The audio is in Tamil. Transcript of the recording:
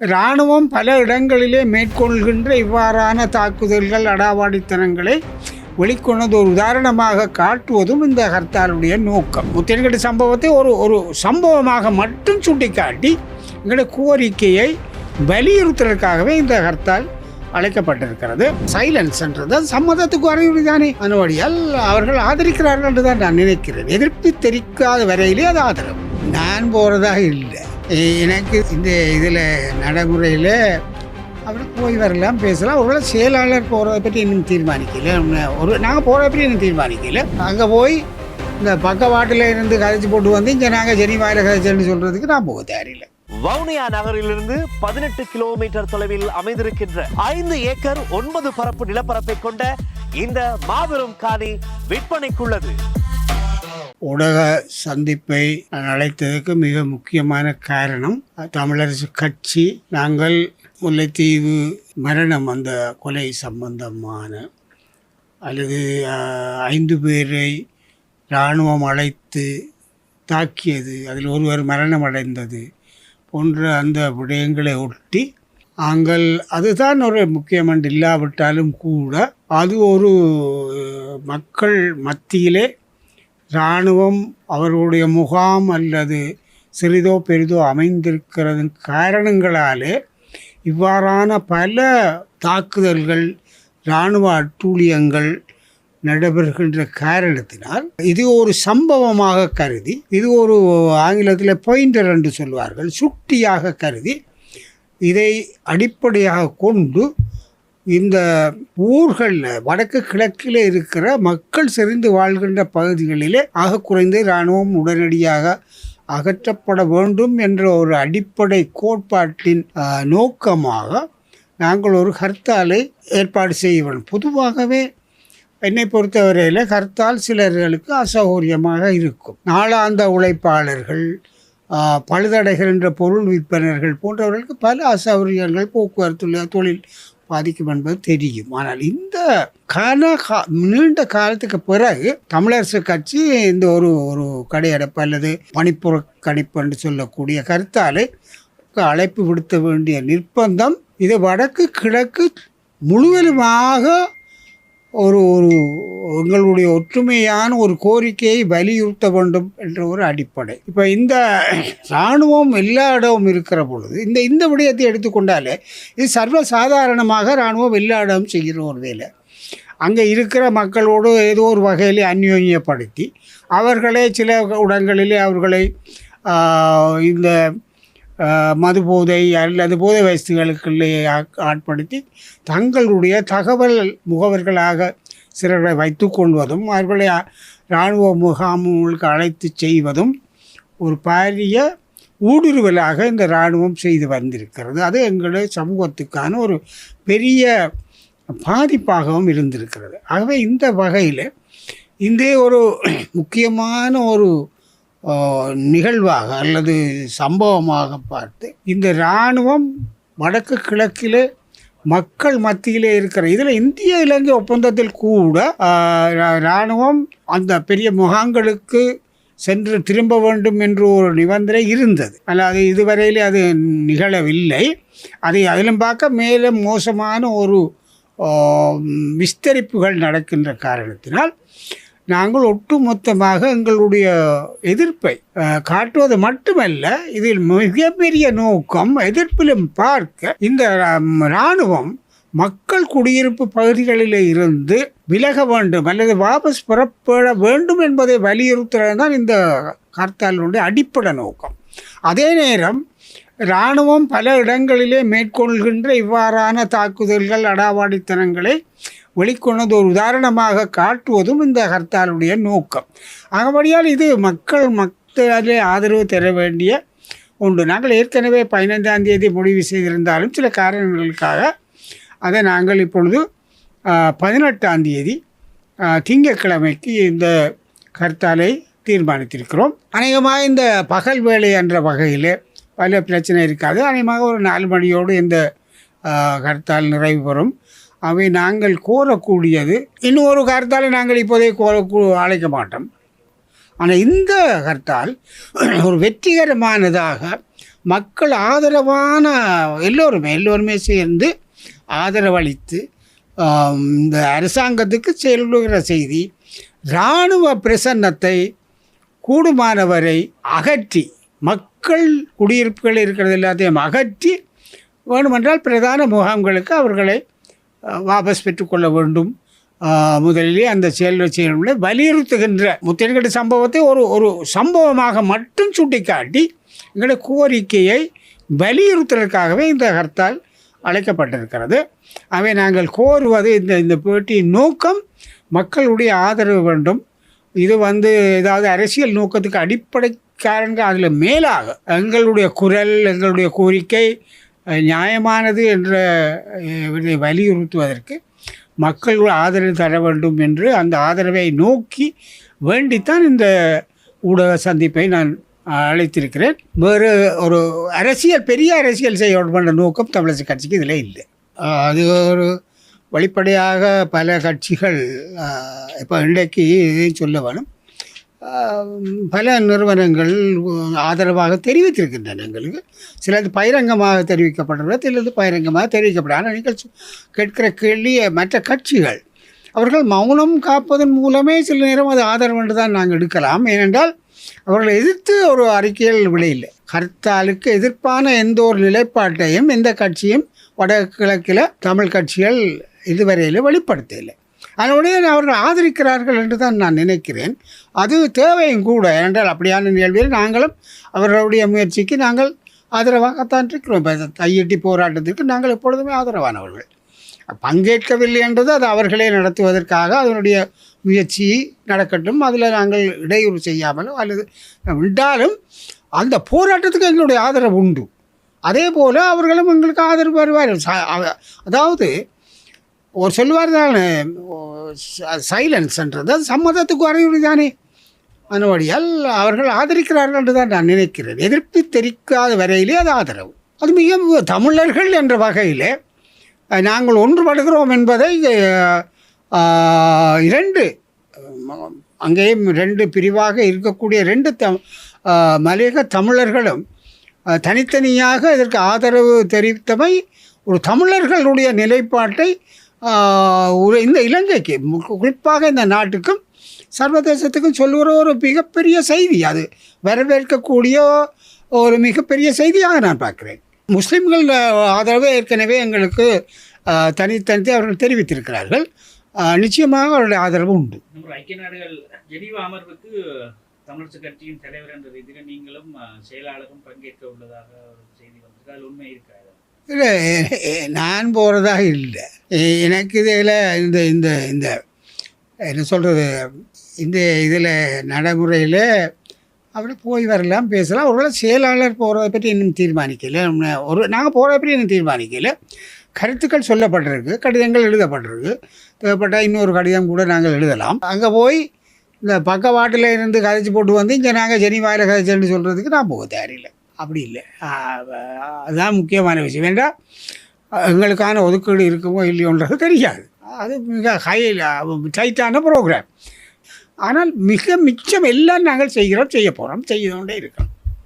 இராணுவம் பல இடங்களிலே மேற்கொள்கின்ற இவ்வாறான தாக்குதல்கள் அடாவாடித்தனங்களை வெளிக்கொண்டது ஒரு உதாரணமாக காட்டுவதும் இந்த ஹர்த்தாலுடைய நோக்கம். முத்திரக்கட்டு சம்பவத்தை ஒரு ஒரு சம்பவமாக மட்டும் சுட்டிக்காட்டி எங்களுடைய கோரிக்கையை வலியுறுத்துவதற்காகவே இந்த ஹர்த்தால் அழைக்கப்பட்டிருக்கிறது. சைலன்ஸ் என்றது சம்மதத்துக்கு அறிகுறி தானே. அதனுடையால் அவர்கள் ஆதரிக்கிறார்கள் என்று தான் நான் நினைக்கிறேன். எதிர்ப்பு தெரிவிக்காத வரையிலே அது ஆதரவு. நான் போகிறதாக இல்லை. எனக்கு இந்த இதில் நடைமுறையில் அப்புறம் போய் வரலாம் பேசலாம். ஒருவேளை செயலாளர் போகிறத பற்றி இன்னும் தீர்மானிக்கல. ஒரு நாங்கள் போகிறத பற்றி இன்னும் தீர்மானிக்கல. அங்கே போய் இந்த பக்கவாட்டில் இருந்து கதைச்சு போட்டு வந்து இங்கே நாங்கள் ஜெனிவாயில் கதைச்சல்னு சொல்கிறதுக்கு நான் போக தேவையில்லை வவுனியா நகரிலிருந்து பதினெட்டு கிலோமீட்டர் தொலைவில் அமைந்திருக்கின்ற ஐந்து ஏக்கர் ஒன்பது பரப்பு நிலப்பரப்பை கொண்ட இந்த மாபெரும் காணி விற்பனைக்குள்ளது. ஊடக சந்திப்பை அழைத்ததுக்கு மிக முக்கியமான காரணம் தமிழரசு கட்சி. நாங்கள் முல்லைத்தீவு மரணம் அந்த கொலை சம்பந்தமான அல்லது ஐந்து பேரை இராணுவம் அழைத்து தாக்கியது அதில் ஒருவர் மரணம் அடைந்தது போன்ற அந்த விடயங்களை ஒட்டி நாங்கள் அதுதான் ஒரு முக்கியமன்று இல்லாவிட்டாலும் கூட அது ஒரு மக்கள் மத்தியிலே இராணுவம் அவர்களுடைய முகாம் அல்லது சிறிதோ பெரிதோ அமைந்திருக்கிறது காரணங்களாலே இவ்வாறான பல தாக்குதல்கள் இராணுவ அட்டூழியங்கள் நடைபெறுகின்ற காரணத்தினால் இது ஒரு சம்பவமாக கருதி இது ஒரு ஆங்கிலத்தில் பாயிண்டர் என்று சொல்வார்கள் சுட்டியாக கருதி இதை அடிப்படையாக கொண்டு இந்த ஊர்களில் வடக்கு கிழக்கில் இருக்கிற மக்கள் செறிந்து வாழ்கின்ற பகுதிகளிலே ஆக குறைந்த இராணுவம் உடனடியாக அகற்றப்பட வேண்டும் என்ற ஒரு அடிப்படை கோட்பாட்டின் நோக்கமாக நாங்கள் ஒரு ஹர்த்தாலை ஏற்பாடு செய்ய வேண்டும். பொதுவாகவே என்னை பொறுத்தவரையில் ஹர்த்தால் சிலர்களுக்கு அசௌகரியமாக இருக்கும். நாளாந்த உழைப்பாளர்கள் பழுதடைகள் பழுதடைகின்ற பொருள் விற்பனர்கள் போன்றவர்களுக்கு பல அசௌகரியங்கள் போக்குவரத்து தொழில் பாதிக்கும் என்பது தெரியும். ஆனால் இந்த கன கா நீண்ட காலத்துக்கு பிறகு தமிழரசு கட்சி இந்த ஒரு ஒரு கடையடைப்பு அல்லது பணிப்புறக்கணிப்பு என்று சொல்லக்கூடிய கருத்தாலே அழைப்பு விடுத்த வேண்டிய நிர்பந்தம் இது வடக்கு கிழக்கு முழுவதுமாக ஒரு ஒரு எங்களுடைய ஒற்றுமையான ஒரு கோரிக்கையை வலியுறுத்த வேண்டும் என்ற ஒரு அடிப்படை. இப்போ இந்த இராணுவம் எல்லா இடமும் இருக்கிற பொழுது இந்த இந்த விடயத்தை எடுத்துக்கொண்டாலே இது சர்வசாதாரணமாக இராணுவம் எல்லா இடமும் செய்கிற ஒரு வேலை. அங்கே இருக்கிற மக்களோடு ஏதோ ஒரு வகையில் அந்யோன்யப்படுத்தி அவர்களே சில இடங்களிலே அவர்களை இந்த மது போதை அல்லது போதை வயசுகளுக்குள்ளே ஆட்- ஆட்படுத்தி தங்களுடைய தகவல் முகவர்களாக சிலரை வைத்து கொள்வதும் அவர்களை இராணுவ முகாம்களுக்கு அழைத்து செய்வதும் ஒரு பாரிய ஊடுருவலாக இந்த இராணுவம் செய்து வந்திருக்கிறது. அது எங்களுடைய சமூகத்துக்கான ஒரு பெரிய பாதிப்பாகவும் இருந்திருக்கிறது. ஆகவே இந்த வகையில் இந்த ஒரு முக்கியமான ஒரு நிகழ்வாக அல்லது சம்பவமாக பார்த்து இந்த இராணுவம் வடக்கு கிழக்கிலே மக்கள் மத்தியிலே இருக்கிற இதில் இந்திய இலங்கை ஒப்பந்தத்தில் கூட இராணுவம் அந்த பெரிய முகாங்களுக்கு சென்று திரும்ப வேண்டும் என்று ஒரு நிபந்தனை இருந்தது. அல்லது இதுவரையிலே அது நிகழவில்லை. அதை அதிலும் பார்க்க மேலும் மோசமான ஒரு விஸ்தரிப்புகள் நடக்கின்ற காரணத்தினால் நாங்கள் ஒட்டுமொத்தமாக எங்களுடைய எதிர்ப்பை காட்டுவது மட்டுமல்ல இதில் மிகப்பெரிய நோக்கம் எதிர்ப்பிலும் பார்க்க இந்த இராணுவம் மக்கள் குடியிருப்பு பகுதிகளில் இருந்து விலக வேண்டும் அல்லது வாபஸ் புறப்பட வேண்டும் என்பதை வலியுறுத்துறது தான் இந்த ஹர்த்தாலினுடைய அடிப்படை நோக்கம். அதே நேரம் இராணுவம் பல இடங்களிலே மேற்கொள்கின்ற இவ்வாறான தாக்குதல்கள் அடாவாடித்தனங்களை வெளிக்கொண்டது ஒரு உதாரணமாக காட்டுவதும் இந்த ஹர்த்தாலுடைய நோக்கம். ஆகபடியால் இது மக்கள் மக்களே ஆதரவு தர வேண்டிய ஒன்று. நாங்கள் ஏற்கனவே பதினைந்தாம் தேதி முடிவு செய்திருந்தாலும் சில காரணங்களுக்காக அதை நாங்கள் இப்பொழுது பதினெட்டாம் தேதி திங்கட்கிழமைக்கு இந்த கர்த்தாலை தீர்மானித்திருக்கிறோம். அநேகமாக இந்த பகல் வேலை என்ற வகையில் பல பிரச்சனை இருக்காது. அநேகமாக ஒரு நாலு மணியோடு இந்த கர்த்தால் நிறைவு பெறும். அவை நாங்கள் கோரக்கூடியது. இன்னும் ஒரு கருத்தால் நாங்கள் இப்போதே கோர கூ- அழைக்க மாட்டோம். ஆனால் இந்த கருத்தால் ஒரு வெற்றிகரமானதாக மக்கள் ஆதரவான எல்லோருமே எல்லோருமே சேர்ந்து ஆதரவளித்து இந்த அரசாங்கத்துக்கு செல்லுகிற செய்தி இராணுவ பிரசன்னத்தை கூடுமானவரை அகற்றி மக்கள் குடியிருப்புகள் இருக்கிறது எல்லாத்தையும் அகற்றி வேணுமென்றால் பிரதான முகாம்களுக்கு அவர்களை வாபஸ் பெற்றுக்கொள்ள வேண்டும். முதலிலே அந்த செயல் செயல்களை வலியுறுத்துகின்ற முத்திரைக்கட்டு சம்பவத்தை ஒரு ஒரு சம்பவமாக மட்டும் சுட்டிக்காட்டி எங்களுடைய கோரிக்கையை வலியுறுத்துவதற்காகவே இந்த ஹர்த்தால் அழைக்கப்பட்டிருக்கிறது. அவை நாங்கள் கோருவது இந்த இந்த பேட்டியின் நோக்கம் மக்களுடைய ஆதரவு வேண்டும். இது வந்து ஏதாவது அரசியல் நோக்கத்துக்கு அடிப்படை காரணங்கள் அதில் மேலாக எங்களுடைய குரல் எங்களுடைய கோரிக்கை நியாயமானது என்ற இதை வலியுறுத்துவதற்கு மக்கள் ஆதரவு தர வேண்டும் என்று அந்த ஆதரவை நோக்கி வேண்டித்தான் இந்த ஊடக சந்திப்பை நான் அழைத்திருக்கிறேன். வேறு ஒரு அரசியல் பெரிய அரசியல் செய்ய வேண்டும் நோக்கம் தமிழரசு கட்சிக்கு இதில் இல்லை. அது ஒரு வெளிப்படையாக பல கட்சிகள் இப்போ இன்றைக்கு இதையும் சொல்ல வேணும். பல நிறுவனங்கள் ஆதரவாக தெரிவித்திருக்கின்றன எங்களுக்கு. சிலது பகிரங்கமாக தெரிவிக்கப்படுகிறது சிலது பகிரங்கமாக தெரிவிக்கப்படும் ஆனால் நீங்கள் கேட்கிற கேள்வி மற்ற கட்சிகள் அவர்கள் மௌனம் காப்பதன் மூலமே சில நேரம் அது ஆதரவு என்று தான் நாங்கள் எடுக்கலாம். ஏனென்றால் அவர்களை எதிர்த்து ஒரு அறிக்கையில் விளையில்லை கர்த்தாலுக்கு எதிர்ப்பான எந்த ஒரு நிலைப்பாட்டையும் எந்த கட்சியும் வடகிழக்கில் தமிழ் கட்சிகள் இதுவரையில் வெளிப்படுத்தவில்லை. அதனுடைய அவர்கள் ஆதரிக்கிறார்கள் என்று தான் நான் நினைக்கிறேன். அது தேவையும் கூட. என்றால் அப்படியான நிகழ்வில் நாங்களும் அவர்களுடைய முயற்சிக்கு நாங்கள் ஆதரவாகத்தான் இருக்கிறோம். இப்போ கையெட்டி போராட்டத்திற்கு நாங்கள் எப்பொழுதுமே ஆதரவானவர்கள். பங்கேற்கவில்லை என்றது அது அவர்களே நடத்துவதற்காக அதனுடைய முயற்சி நடக்கட்டும். அதில் நாங்கள் இடையூறு செய்யாமலோ அல்லது விட்டாலும் அந்த போராட்டத்துக்கு எங்களுடைய ஆதரவு உண்டு. அதே போல் அவர்களும் எங்களுக்கு ஆதரவு வருவார்கள். அதாவது ஒரு சொல்லுவார் தானே சைலன்ஸ்ன்றது அது சம்மதத்துக்கு அறிவுரை தானே. அதனுடையால் அவர்கள் ஆதரிக்கிறார்கள் என்று தான் நான் நினைக்கிறேன். எதிர்ப்பு தெரிவிக்காத வரையிலே அது ஆதரவு. அது மிக தமிழர்கள் என்ற வகையிலே நாங்கள் ஒன்றுபடுகிறோம் என்பதை இரண்டு அங்கேயும் ரெண்டு பிரிவாக இருக்கக்கூடிய ரெண்டு த மலையக தமிழர்களும் தனித்தனியாக இதற்கு ஆதரவு தெரிவித்தமை ஒரு தமிழர்களுடைய நிலைப்பாட்டை இந்த இலங்கைக்கு குறிப்பாக இந்த நாட்டுக்கும் சர்வதேசத்துக்கும் சொல்லுகிற ஒரு மிகப்பெரிய செய்தி அது. வரவேற்கக்கூடிய ஒரு மிகப்பெரிய செய்தியாக நான் பார்க்குறேன். முஸ்லீம்கள் ஆதரவு ஏற்கனவே எங்களுக்கு தனித்தனித்து அவர்கள் தெரிவித்திருக்கிறார்கள். நிச்சயமாக அவருடைய ஆதரவு உண்டு. ஐக்கிய நாடுகள் ஜெனீவா அமர்வுக்கு தமிழரசு கட்சியின் தலைவர் என்ற ரீதியில் நீங்களும் செயலாளரும் பங்கேற்க உள்ளதாக ஒரு செய்தி வந்திருக்கு. அதில் உண்மை இருக்காது இல்லை நான் போகிறதாக இல்லை. எனக்கு இதில் இந்த இந்த இந்த என்ன சொல்கிறது இந்த இதில் நடைமுறையில் அப்படி போய் வரலாம் பேசலாம். ஒருவேளை செயலாளர் போகிறத பற்றி இன்னும் தீர்மானிக்கலை. ஒரு நாங்கள் போகிறத பற்றி இன்னும் தீர்மானிக்கலை. கருத்துக்கள் சொல்லப்பட்டிருக்கு கடிதங்கள் எழுதப்பட்டிருக்கு. தேவைப்பட்டால் இன்னொரு கடிதம் கூட நாங்கள் எழுதலாம். அங்கே போய் இந்த பக்கவாட்டில் இருந்து கதைச்சு போட்டு வந்து இங்கே நாங்கள் ஜெனிவாயில் கதைச்சேன்னு சொல்கிறதுக்கு நான் போக தயாரில்லை. அப்படி இல்லை. அதுதான் முக்கியமான விஷயம். வேண்டாம் எங்களுக்கான ஒதுக்கீடு இருக்குமோ இல்லையோன்றது தெரியாது. அது மிக ஹை டைட்டான ப்ரோக்ராம் ஆனால் மிக மிச்சம் எல்லாம் நாங்கள் செய்கிறோம் செய்ய போகிறோம் செய்து கொண்டே இருக்கிறோம்.